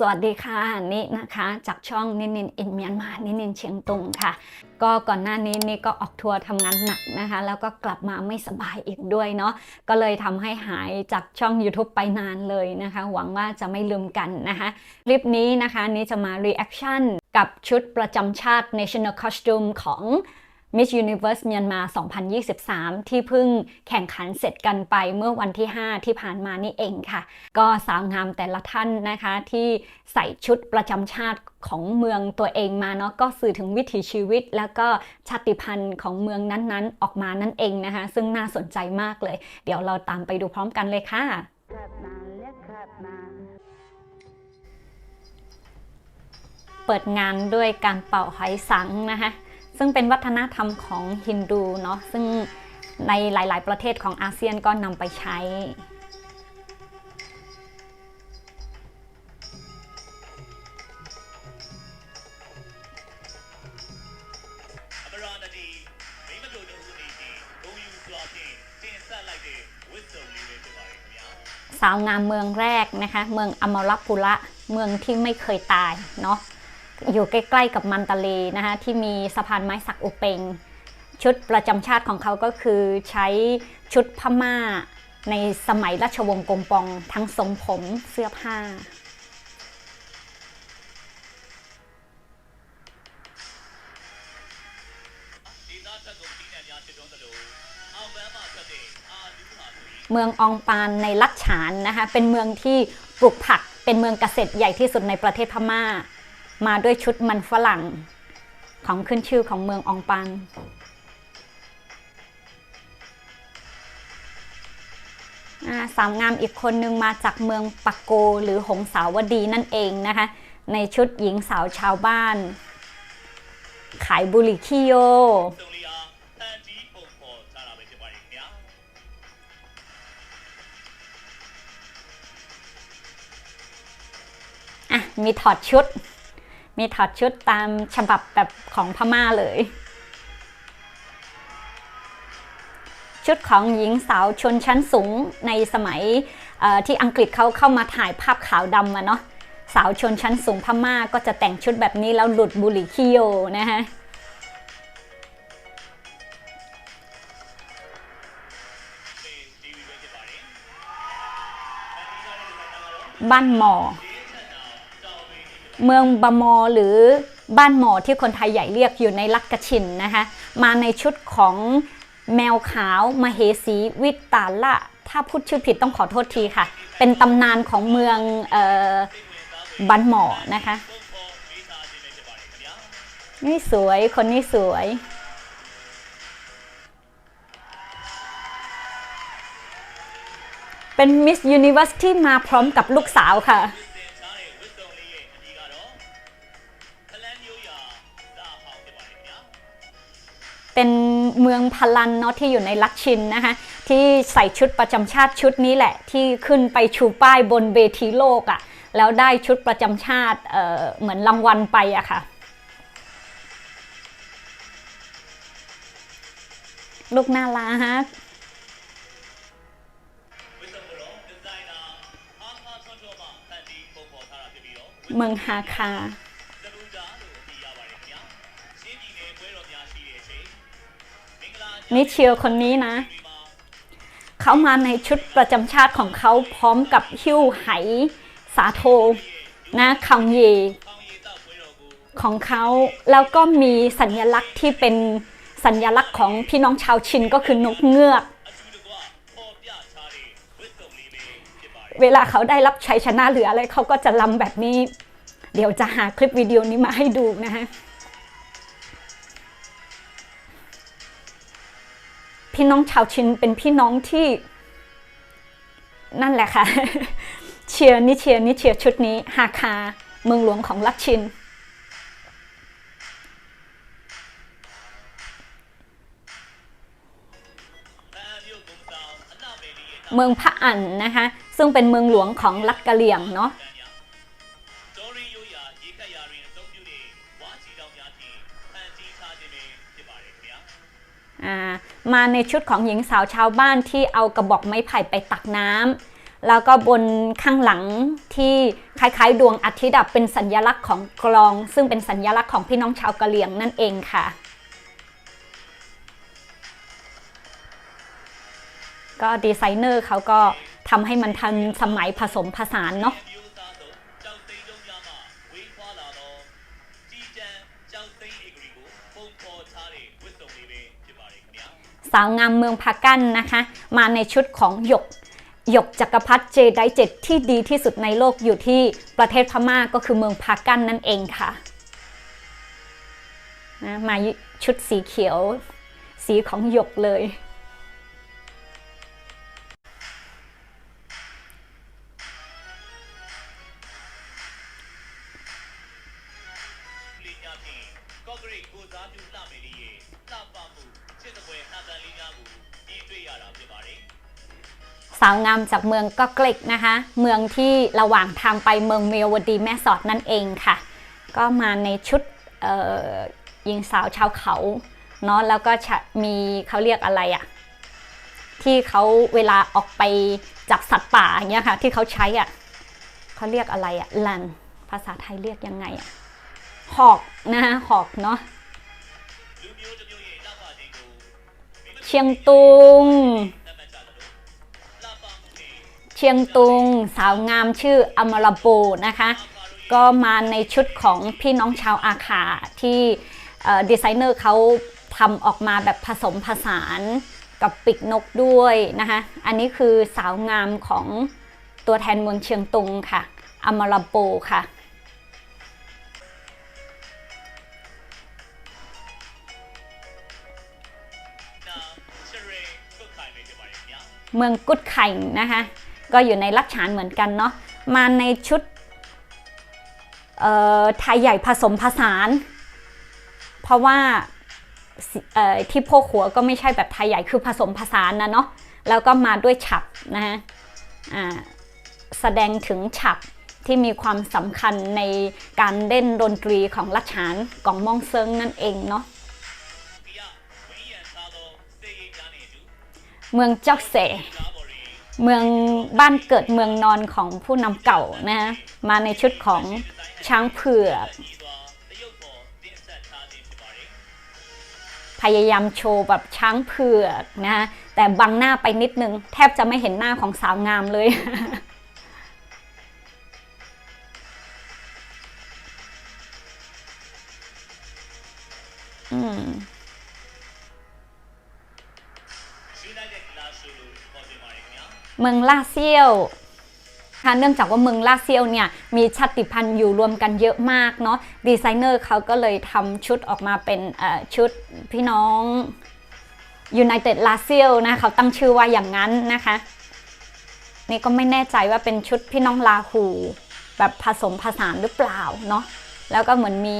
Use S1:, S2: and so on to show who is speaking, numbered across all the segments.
S1: สวัสดีค่ะนี่นะคะ จากช่องนินนินอินเมียนมานินนินเชียงตุงค่ะ ก็ก่อนหน้านี้นี่ก็ออกทัวร์ทำงานหนักนะคะ แล้วก็กลับมาไม่สบายอีกด้วยเนาะก็เลยทำให้หายจากช่อง YouTube ไปนานเลยนะคะ หวังว่าจะไม่ลืมกันนะคะคลิปนี้นะคะนี่จะมา reaction กับชุดประจำชาติ national costume ของ Miss Universe เมียนมา 2023 ที่เพิ่งแข่งขันเสร็จกันไปเมื่อวันที่ 5 ที่ผ่านมานี่เองค่ะ ก็สาวงามแต่ละท่านนะคะที่ใส่ชุดประจำชาติของเมืองตัวเองมาเนาะก็สื่อถึงวิถีชีวิต แล้วก็ชาติพันธุ์ของเมืองนั้นๆ ออกมานั่นเองนะคะ ซึ่งน่าสนใจมากเลย เดี๋ยวเราตามไปดูพร้อมกันเลยค่ะเปิดงานด้วยการเป่าไหสังนะคะ ซึ่งเป็นวัฒนธรรมของฮินดูเนาะซึ่งในหลาย ๆ ประเทศของอาเซียนก็นำไปใช้สาวงามเมืองแรกนะคะ เมืองอมรพุระเมืองที่ไม่เคยตายเนาะ อยู่ใกล้ๆกับมันตะเลนะคะที่มีสะพานไม้สักอุเปง ชุดประจำชาติของเขาก็คือใช้ชุดพม่าในสมัยราชวงศ์กงปองทั้งทรงผมเสื้อผ้า เมืององปานในลัดฉานนะคะเป็นเมืองที่ปลูกผักเป็นเมืองเกษตรใหญ่ที่สุดในประเทศพม่า มาด้วยชุดมันฝรั่งของขึ้นชื่อของเมืององปัง สาวงามอีกคนนึงมาจากเมืองปักโกหรือหงสาวดีนั่นเองนะคะ ในชุดหญิงสาวชาวบ้าน ขายบุหรี่ขี้โยมีถอดชุด มีถอดชุดตามฉบับแบบของพม่าเลย ชุดของหญิงสาวชนชั้นสูงในสมัยที่อังกฤษเขาเข้ามาถ่ายภาพขาวดำมาเนาะสาวชนชั้นสูงพม่าก็จะแต่งชุดแบบนี้แล้วหลุดบุหรี่ขี้โยนะฮะบ้านหมอ เมืองบมอหรือบ้านหมอที่คนไทยใหญ่เรียกอยู่ในลักกะชินนะคะมาในชุดของแมวขาวมเหสีวิตาละถ้าพูดชื่อผิดต้องขอโทษทีค่ะ เป็นตำนานของเมืองออบันหมอนะคะ นี่สวยคนนี้สวยเป็นมิสยูนิเวอร์สที่มาพร้อมกับลูกสาวค่ะ เป็นเมืองพลันเนาะที่อยู่ในลักชินนะคะที่ใส่ชุดประจำชาติชุดนี้แหละ ที่ขึ้นไปชูป้ายบนเวทีโลกอะ่ะแล้วได้ชุดประจำชาติเเหมือนรางวัลไปอะค่ะ ลูกน่ารักเมืองฮาคา นิเชียวคนนี้นะ เขามาในชุดประจำชาติของเขาพร้อมกับหิ้วไหสาโทนะคังเย ของเขาแล้วก็มีสัญลักษณ์ที่เป็นสัญลักษณ์ของพี่น้องชาวชินก็คือนกเงือก เวลาเขาได้รับชัยชนะหรืออะไรเขาก็จะลำแบบนี้ เดี๋ยวจะหาคลิปวิดีโอนี้มาให้ดูนะฮะ พี่น้องชาวชินเป็นพี่น้องที่นั่นแหละค่ะ เชียร์นี่เชียร์นี่เชียร์ชุดนี้ฮาคาเมืองหลวงของลักชิน เมืองพระอั๋นนะคะ ซึ่งเป็นเมืองหลวงของลักกะเหลี่ยงเนาะ มาในชุดของหญิงสาวชาวบ้านที่เอากระบอกไม้ไผ่ไปตักน้ำแล้วก็บนข้างหลังที่คล้ายๆ ดวงอาทิตย์เป็นสัญลักษณ์ของกลอง ซึ่งเป็นสัญลักษณ์ของพี่น้องชาวกะเหรี่ยงนั่นเองค่ะ ก็ดีไซเนอร์เขาก็ทำให้มันทันสมัยผสมผสานเนาะาวงามเมืองพากันนะคะ มาในชุดของหยกหยกจักรพรรดิเจไดเจ็ดที่ดีที่สุดในโลกอยู่ที่ประเทศพม่าก็คือเมืองพากันนั่นเองค่ะนะมาชุดสีเขียว สีของหยกเลย สาวงามจากเมืองก็กลิกนะคะ เมืองที่ระหว่างทางไปเมืองเมียวดีแม่สอดนั่นเองค่ะ ก็มาในชุดหญิงสาวชาวเขาเนาะแล้วก็มีเขาเรียกอะไรอะที่เขาเวลาออกไปจับสัตว์ป่าอย่างเงี้ยค่ะ ที่เขาใช้อะเขาเรียกอะไรอะลัน ภาษาไทยเรียกยังไงอะหอกนะฮะหอกเนาะเชียงตุง เชียงตุง สาวงามชื่ออมรบูนะคะ ก็มาในชุดของพี่น้องชาวอาขาที่ดีไซเนอร์เขาทำออกมาแบบผสมผสานกับปีกนกด้วยนะคะ อันนี้คือสาวงามของตัวแทนเมืองเชียงตุงค่ะ อมรบูค่ะเมืองกุดไข่นะคะ ก็อยู่ในลักฉานเหมือนกันเนาะมาในชุดไทยใหญ่ผสมผสาน เพราะว่าที่พวกหัวก็ไม่ใช่แบบไทยใหญ่คือผสมผสานนะเนาะแล้วก็มาด้วยฉับนะฮะแสดงถึงฉับที่มีความสำคัญในการเล่นดนตรีของลัชานกองมองเซิงนั่นเองเนาะเมืองจ
S2: อกเซ
S1: เมืองบ้านเกิดเมืองนอนของผู้นำเก่านะฮะมาในชุดของช้างเผือกพยายามโชว์แบบช้างเผือกนะฮะแต่บังหน้าไปนิดนึง แทบจะไม่เห็นหน้าของสาวงามเลย มืองล่าเซียวค่ะเนื่องจากว่าเมืองลาเซียวเนี่ยมีชาติพันธุ์อยู่รวมกันเยอะมากเนาะดีไซเนอร์เขาก็เลยทำชุดออกมาเป็นชุดพี่น้อง United l a s i e l นะเขาตั้งชื่อว่าอย่างนั้นนะคะ นี่ก็ไม่แน่ใจว่าเป็นชุดพี่น้องลาหู แบบผสมผสานหรือเปล่าเนาะแล้วก็เหมือนมี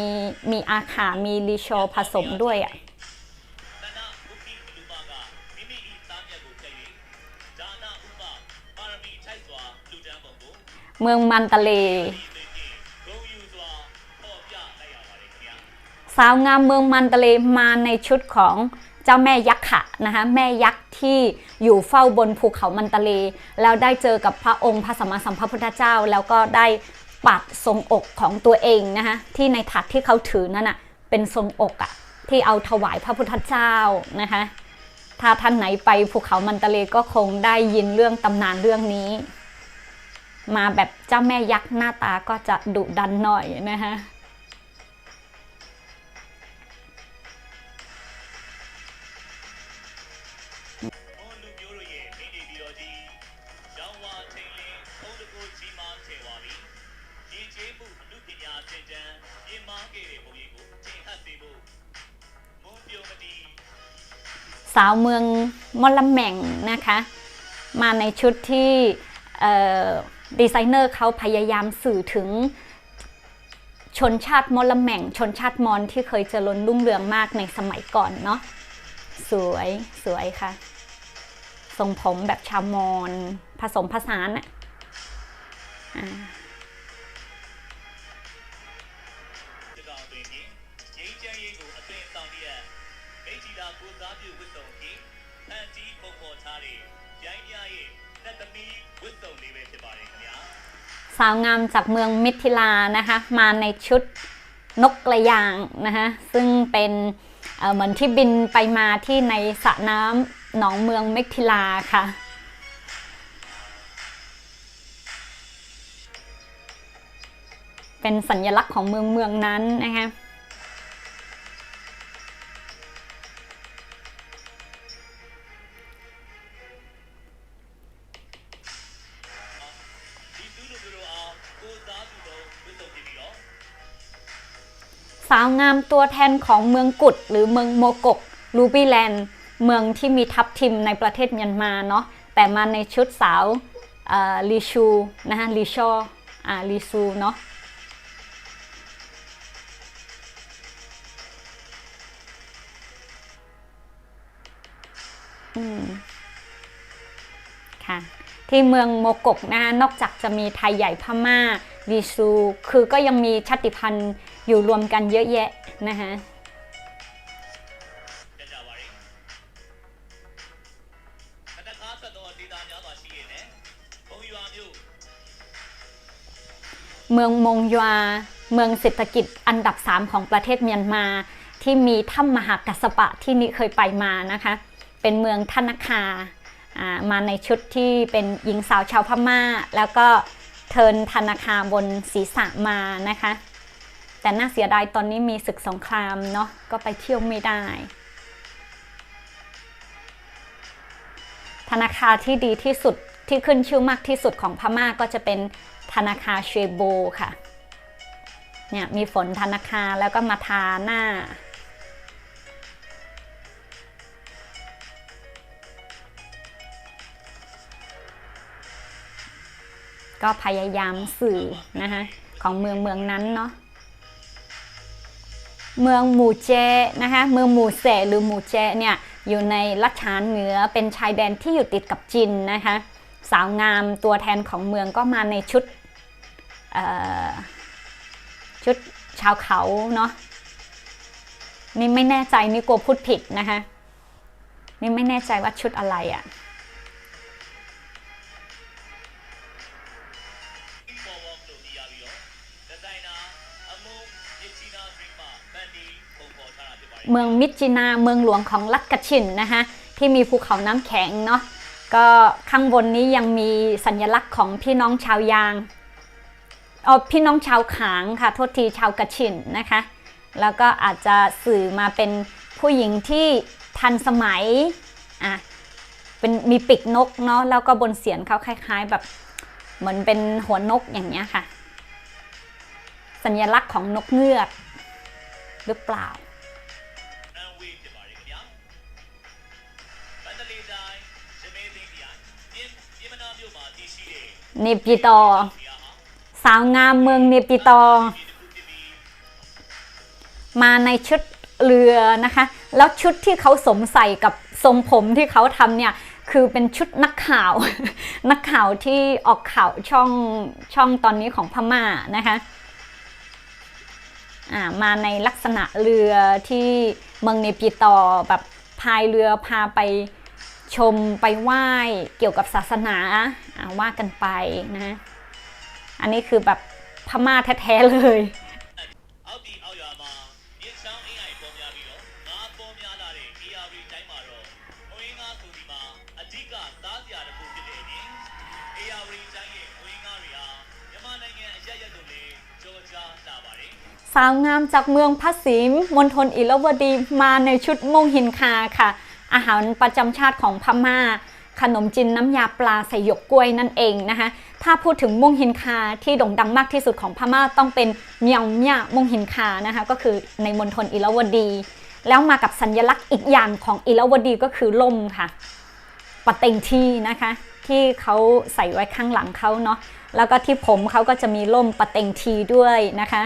S1: มีอาขามีรีโชผสมด้วยอะ่ะ เมืองมันตะเล สาวงามเมืองมันตะเลมาในชุดของเจ้าแม่ยักษ์ค่ะนะคะแม่ยักษ์ที่อยู่เฝ้าบนภูเขามันตะเล แล้วได้เจอกับพระองค์พระสัมมาสัมพุทธเจ้า แล้วก็ได้ปัดทรงอกของตัวเองนะคะที่ในถาดที่เขาถือนั่นน่ะเป็นทรงอกอะที่เอาถวายพระพุทธเจ้านะคะถ้าท่านไหนไปภูเขามันตะเลก็คงได้ยินเรื่องตำนานเรื่องนี้ มาแบบเจ้าแม่ยักษ์หน้าตาก็จะดุดันหน่อยนะคะสาวเมืองมอลแมงนะคะ มาในชุดที่ ดีไซเนอร์เขาพยายามสื่อถึงชนชาติมอลแมงชนชาติมอนที่เคยเจริญรุ่งเรืองมากในสมัยก่อนเนาะสวยสวยค่ะ ทรงผมแบบชาวมอญผสมผสานอะอ่ สาวงามจากเมืองมิถิลานะคะ มาในชุดนกกระยางนะคะซึ่งเป็นเเหมือนที่บินไปมาที่ในสระน้ำหนองเมืองมิถิลาค่ะเป็นสัญลักษณ์ของเมืองเมืองนั้นนะคะ สาวงามตัวแทนของเมืองกุด หรือเมืองโมกกรูบี้แลนด์เมืองที่มีทับทิมในประเทศเมียนมาเนาะแต่มาในชุดสาวลีชูนะคะลีชออ่าลีซูเนาะอืมค่ะที่เมืองโมกกนะคะนอกจากจะมีไทยใหญ่พม่า วีซูคือก็ยังมีชาติพันธุ์อยู่รวมกันเยอะแยะนะคะเมืองมงยวา เมืองเศรษฐกิจอันดับ 3 ของประเทศเมียนมา ที่มีถ้ำมหากัสปะที่นี่เคยไปมานะคะ เป็นเมืองท่านาคา มาในชุดที่เป็นหญิงสาวชาวพมา่า แล้วก็ เทินธนาคารบนศีรษะมานะคะ แต่น่าเสียดายตอนนี้มีศึกสงครามเนาะก็ไปเที่ยวไม่ได้ ธนาคารที่ดีที่สุดที่ขึ้นชื่อมากที่สุดของพม่าก็จะเป็นธนาคารเชโบค่ะเนี่ยมีฝนธนาคารแล้วก็มาทาหน้า ก็พยายามสื่อนะคะของเมืองเมืองนั้นเนาะเมืองหมู่เจนะคะเมืองหมู่เสหรือหมู่เจเนี่ยอยู่ในลัชานเหนือเป็นชายแดนที่อยู่ติดกับจีนนะคะสาวงามตัวแทนของเมืองก็มาในชุดชุดชาวเขาเนาะนี่ไม่แน่ใจนี่กลัวพูดผิดนะคะนี่ไม่แน่ใจว่าชุดอะไรอะ่ะ เมืองมิจินาเมืองหลวงของรัฐกะชินนะคะที่มีภูเขาน้ำแข็งเนาะก็ข้างบนนี้ยังมีสัญลักษณ์ของพี่น้องชาวยางเออพี่น้องชาวขางค่ะโทษทีชาวกระชินนะคะ แล้วก็อาจจะสื่อมาเป็นผู้หญิงที่ทันสมัยอะเป็นมีปีกนกเนาะแล้วก็บนเสียนเขาคล้าย ๆ แบบเหมือนเป็นหัวนกอย่างเงี้ยค่ะ สัญลักษณ์ของนกเงือกหรือเปล่า เนปิตอ สาวงามเมืองเนปิตอ มาในชุดเรือนะคะ แล้วชุดที่เขาสมใส่กับทรงผมที่เขาทำเนี่ยคือเป็นชุดนักข่าว นักข่าวที่ออกข่าวช่องช่องตอนนี้ของพม่านะคะมาในลักษณะเรือที่เมืองเนปิตอแบบพายเรือพาไป ชมไปไหว้เกี่ยวกับศาสนาว่ากันไปนะ อันนี้คือแบบพม่าแท้ๆเลยสาวงามจากเมืองพัะสิมณฑลอิรวดีมาในชุดมงหินคาค่ะ อาหารประจำชาติของพม่า ขนมจีนน้ำยาปลาใส่หยกกล้วยนั่นเองนะคะถ้าพูดถึงม่งหินคาที่โด่งดังมากที่สุดของพม่าต้องเป็นเมียวเมียม่งหินคานะคะก็คือในมณฑลอิรวดี แล้วมากับสัญลักษณ์อีกอย่างของอิรวดีก็คือล่มค่ะปะเต็งทีนะคะที่เขาใส่ไว้ข้างหลังเขาเนาะแล้วก็ที่ผมเขาก็จะมีล่มปะเต็งทีด้วยนะคะ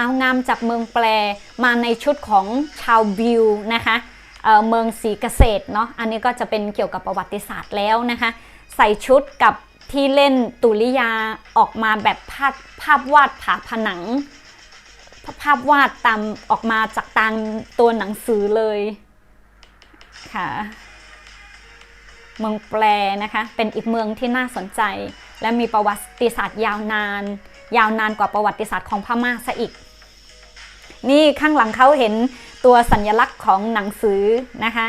S1: าวงามจากเมืองแปรมาในชุดของชาวบิวนะคะเเมืองศรีเกษตรเนาะอันนี้ก็จะเป็นเกี่ยวกับประวัติศาสตร์แล้วนะคะ ใส่ชุดกับที่เล่นตุลิยาออกมาแบบภาพภาพวาดผาผนัง ภาพวาดตามออกมาจากตามตัวหนังสือเลยค่ะเมืองแปรนะคะ เป็นอีกเมืองที่น่าสนใจ และมีประวัติศาสตร์ยาวนาน ยาวนานกว่าประวัติศาสตร์ของพม่าซะอีก นี่ข้างหลังเขาเห็นตัวสัญลักษณ์ของหนังสือนะคะ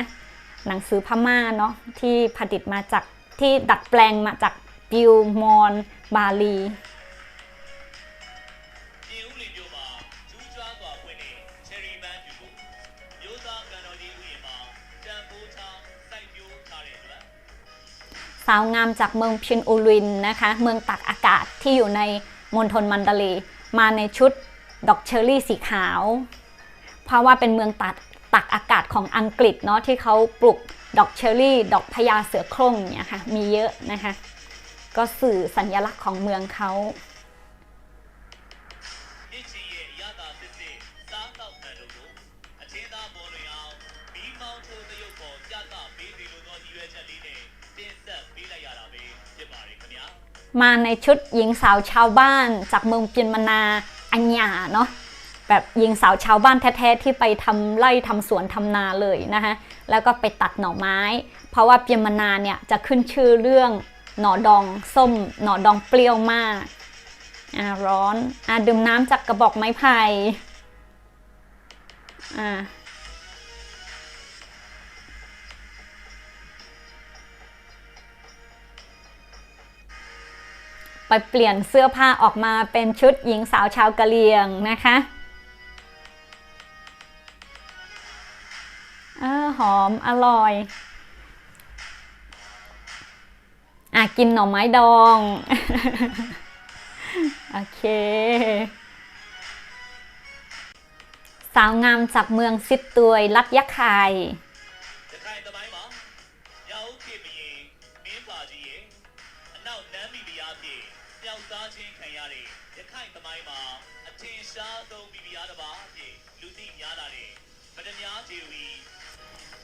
S1: หนังสือพม่าเนาะที่ผลิตมาจากที่ดัดแปลงมาจากปิวมอนบาลีสาวงามจากเมืองพินอุลินนะคะ เมืองตักอากาศที่อยู่ในมณฑลมันดาเลมาในชุด ดอกเชอร์รี่สีขาว เพราะว่าเป็นเมืองตัดตักอากาศของอังกฤษเนาะที่เขาปลูกดอกเชอร์รี่ ดอกพญาเสือโคร่งเนี่ยค่ะมีเยอะนะคะ ก็สื่อสัญลักษณ์ของเมืองเขามาในชุดหญิงสาวชาวบ้านจากเมืองเปียนมานา อัญญาเนาะแบบหญิงสาวชาวบ้านแท้ๆที่ไปทำไร่ทำสวนทำนาเลยนะคะแล้วก็ไปตัดหน่อไม้ เพราะว่าเปียนมานาเนี่ยจะขึ้นชื่อเรื่องหน่อดองส้ม หน่อดองเปรี้ยวมากอ่าร้อนอ่าดื่มน้ำจากกระบอกไม้ไผ่อ่า ไปเปลี่ยนเสื้อผ้าออกมาเป็นชุดหญิงสาวชาวกะเหรี่ยงนะคะเออหอมอร่อยอะกินหน่อไม้ดอง โอเค สาวงามจากเมืองซิดตวยรัฐยะไค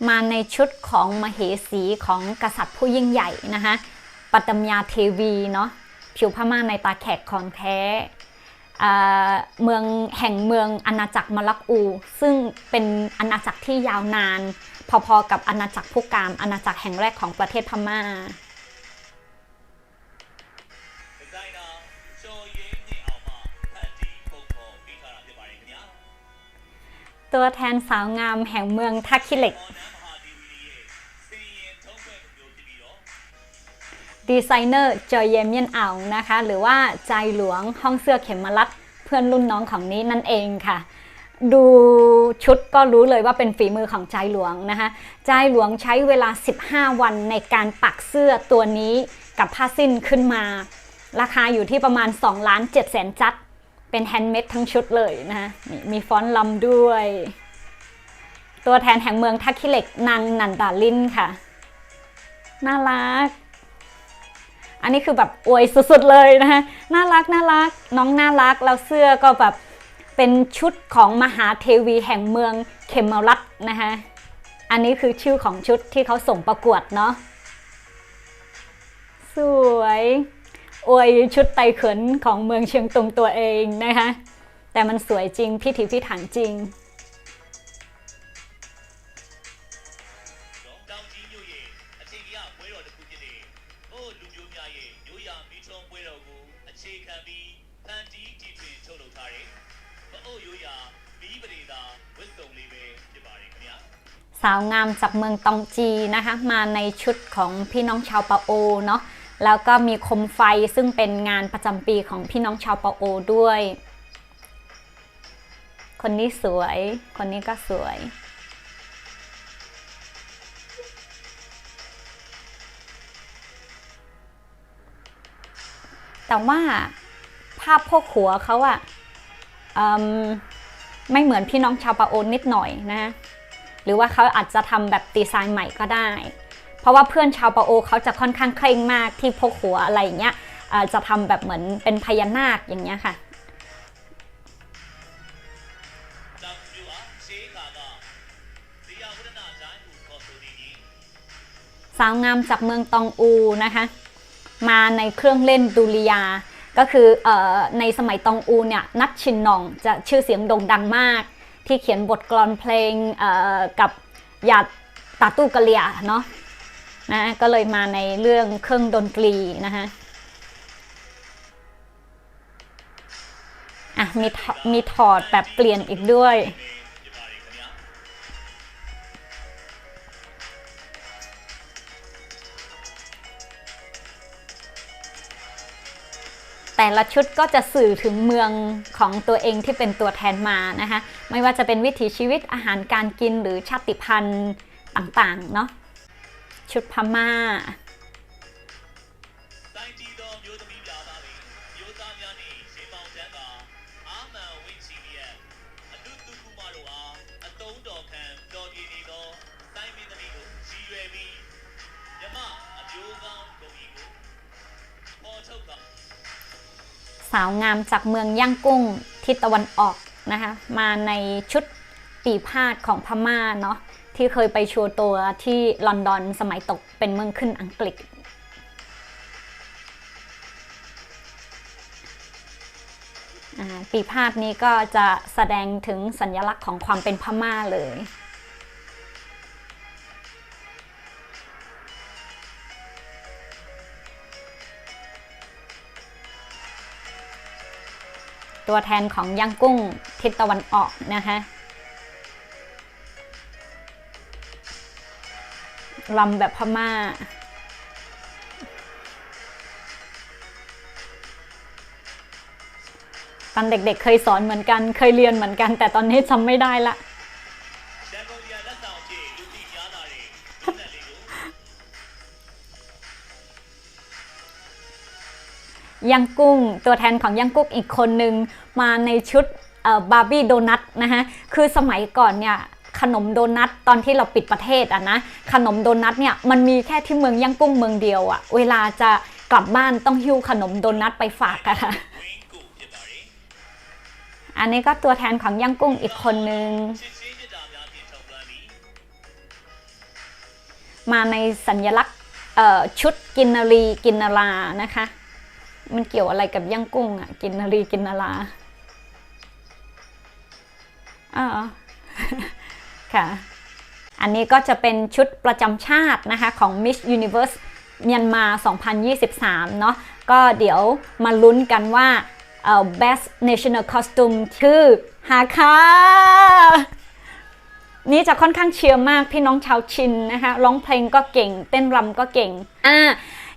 S1: มาในชุดของมเหสีของกษัตริย์ผู้ยิ่งใหญ่นะคะปัตตมยาเทวีเนาะผิวพม่าในตาแขกคอนแท้เมืองแห่งเมืองอาณาจักรมลักอู ซึ่งเป็นอาณาจักรที่ยาวนาน พอๆกับอาณาจักรผู้กามอาณาจักรแห่งแรกของประเทศพม่าตัวแทนสาวงามแห่งเมืองทักคิเล็ก ดีไซเนอร์จอยเยมเยนเอานะคะ หรือว่าใจหลวงห้องเสื้อเข็มมาลัดเพื่อนรุ่นน้องของนี้นั่นเองค่ะ ดูชุดก็รู้เลยว่าเป็นฝีมือของใจหลวงนะคะ ใจหลวงใช้เวลา 15 วันในการปักเสื้อตัวนี้กับผ้าสิ้นขึ้นมา ราคาอยู่ที่ประมาณ2ล้าน7แสนจัด เป็นแฮนด์เมดทั้งชุดเลยนะคะมีฟอนต์ลำด้วย ตัวแทนแห่งเมืองทักคิเล็กนางนันดาลินค่ะ น่ารัก อันนี้คือแบบอวยสุดๆเลยนะคะน่ารักน่ารักน้องน่ารักแล้วเสื้อก็แบบเป็นชุดของมหาเทวีแห่งเมืองเขมรัตน์นะคะอันนี้คือชื่อของชุดที่เขาส่งประกวดเนาะสวยอวยชุดไตเขินของเมืองเชียงตุงตัวเองนะคะแต่มันสวยจริงพิถีพิถันจริง สาวงามจากเมืองตองจีนะคะมาในชุดของพี่น้องชาวปาโอเนาะแล้วก็มีโคมไฟซึ่งเป็นงานประจำปีของพี่น้องชาวปาโอด้วย คนนี้สวย คนนี้ก็สวยแต่ว่าภาพพวกหัวเขาอะอไม่เหมือนพี่น้องชาวปาโอนิดหน่อยนะ หรือว่าเขาอาจจะทำแบบดีไซน์ใหม่ก็ได้ เพราะว่าเพื่อนชาวปาโอเขาจะค่อนข้างเคร่งมากที่พกหัวอะไรอย่างเงี้ยจะทำแบบเหมือนเป็นพญานาคอย่างเงี้ยค่ะสาวงามจากเมืองตองอูนะคะมาในเครื่องเล่นดุริยา ก็คืออในสมัยตองอูเนี่ยนักชินนองจะชื่อเสียงโด่งดังมาก ที่เขียนบทกลอนเพลงกับหยาดตาตู้กะเลียเนาะนะก็เลยมาในเรื่องเครื่องดนตรีนะคะอะมีมีถอดแบบเปลี่ยนอีกด้วย แต่ละชุดก็จะสื่อถึงเมืองของตัวเองที่เป็นตัวแทนมานะคะ ไม่ว่าจะเป็นวิถีชีวิตอาหารการกินหรือชาติพันธุ์ต่างๆ เนาะชุดพม่า
S2: တိုင်းကြည့်သောမျိုးသမီးပြသားတွေမျိုးသားများနှင့်ရှင်မောင်တ
S1: สาวงามจากเมืองย่างกุ้งทิศตะวันออกนะคะมาในชุดปีพาดของพม่าเนาะที่เคยไปโชว์ตัวที่ลอนดอนสมัยตกเป็นเมืองขึ้นอังกฤษอ่าปีพาดนี้ก็จะแสดงถึงสัญลักษณ์ของความเป็นพม่าเลย ตัวแทนของย่างกุ้งทิศตะวันออกนะคะลำแบบพม่าตอนเด็กๆเคยสอนเหมือนกัน เคยเรียนเหมือนกัน แต่ตอนนี้จำไม่ได้ละ ย่างกุ้ง ตัวแทนของย่างกุ้งอีกคนนึงมาในชุดบาร์บี้โดนัทนะคะคือสมัยก่อนเนี่ยขนมโดนัทตอนที่เราปิดประเทศอะนะขนมโดนัทเนี่ยมันมีแค่ที่เมืองย่างกุ้งเมืองเดียวอะเวลาจะกลับบ้านต้องหิ้วขนมโดนัทไปฝากอค่ะอันนี้ก็ตัวแทนของย่างกุ้งอีกคนนึง มาในสัญลักษณ์ชุดกินนารีกินนารานะคะ มันเกี่ยวอะไรกับย่างกุ้งอะกินนารีกินนาราอ๋อค่ะ อันนี้ก็จะเป็นชุดประจำชาตินะคะของ Miss Universe เมียนมา 2023 เนาะก็เดี๋ยวมาลุ้นกันว่าเอ่อ Best National Costume ชื่อฮาคานี่จะค่อนข้างเชียร์มากพี่น้องชาวชินนะคะร้องเพลงก็เก่ง เต้นรำก็เก่งอ่า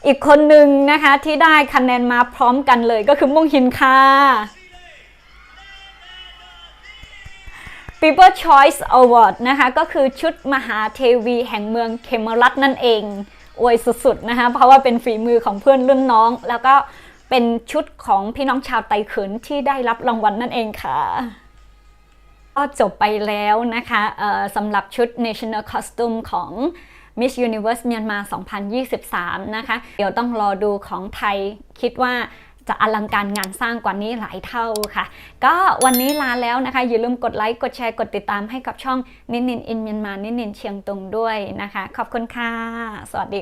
S1: อีกคนหนึ่งนะคะที่ได้คะแนนมาพร้อมกันเลยก็คือม่งหินค่ะ People Choice Award นะคะก็คือชุดมหาเทวีแห่งเมืองเคมรัตนั่นเองอวยสุดๆนะคะเพราะว่าเป็นฝีมือของเพื่อนรุ่นน้อง แล้วก็เป็นชุดของพี่น้องชาวไต้เขินที่ได้รับรางวัลนั่นเองค่ะก็จบไปแล้วนะคะสำหรับชุด National Costume ของ Miss Universe เมียนมา 2023 นะคะ เดี๋ยวต้องรอดูของไทยคิดว่าจะอลังการงานสร้างกว่านี้หลายเท่าค่ะ ก็วันนี้ลาแล้วนะคะ อย่าลืมกดไลค์ กดแชร์ กดติดตามให้กับช่องนินนินอินเมียนมา นินนินเชียงตุงด้วยนะคะ ขอบคุณค่ะ สวัสดี